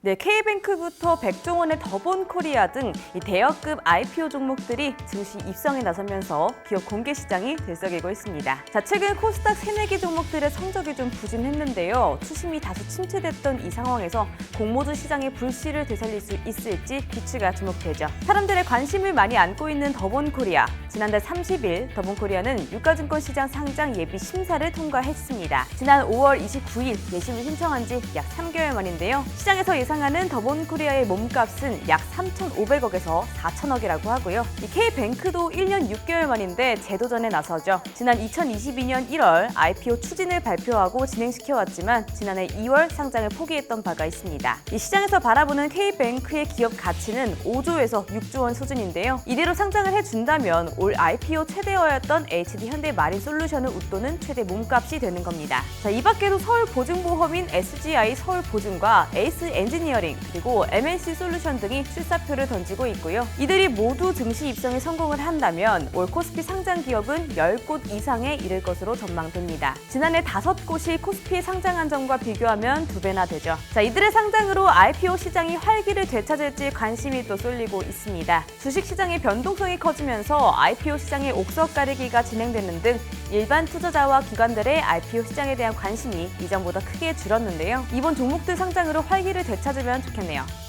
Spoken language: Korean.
네, K뱅크부터 백종원의 더본 코리아 등이 대여급 IPO 종목들이 증시 입성에 나서면서 기업 공개 시장이 들썩이고 있습니다. 자, 최근 코스닥 새내기 종목들의 성적이 좀 부진했는데요. 투심이 다소 침체됐던 이 상황에서 공모주 시장의 불씨를 되살릴 수 있을지 귀추가 주목되죠. 사람들의 관심을 많이 안고 있는 더본 코리아. 지난달 30일 더본 코리아는 유가증권 시장 상장 예비 심사를 통과했습니다. 지난 5월 29일 예심을 신청한 지 약 3개월 만인데요. 시장에서 예상하는 더본 코리아의 몸값은 약 3,500억에서 4,000억이라고 하고요. 이 K뱅크도 1년 6개월 만인데 재도전에 나서죠. 지난 2022년 1월 IPO 추진을 발표하고 진행시켜 왔지만 지난해 2월 상장을 포기했던 바가 있습니다. 이 시장에서 바라보는 K뱅크의 기업 가치는 5조에서 6조 원 수준인데요. 이대로 상장을 해준다면 올 IPO 최대어였던 HD 현대 마린 솔루션을 웃도는 최대 몸값이 되는 겁니다. 자, 이 밖에도 서울 보증보험인 SGI 서울 보증과 에이스 엔 지니어링 그리고 MNC 솔루션 등이 출사표를 던지고 있고요. 이들이 모두 증시 입성에 성공을 한다면 올 코스피 상장 기업은 10곳 이상에 이를 것으로 전망됩니다. 지난해 5곳이 코스피에 상장한 점과 비교하면 두 배나 되죠. 자, 이들의 상장으로 IPO 시장이 활기를 되찾을지 관심이 또 쏠리고 있습니다. 주식 시장의 변동성이 커지면서 IPO 시장의 옥석 가리기가 진행되는 등 일반 투자자와 기관들의 IPO 시장에 대한 관심이 이전보다 크게 줄었는데요. 이번 종목들 상장으로 활기를 되 찾으면 좋겠네요.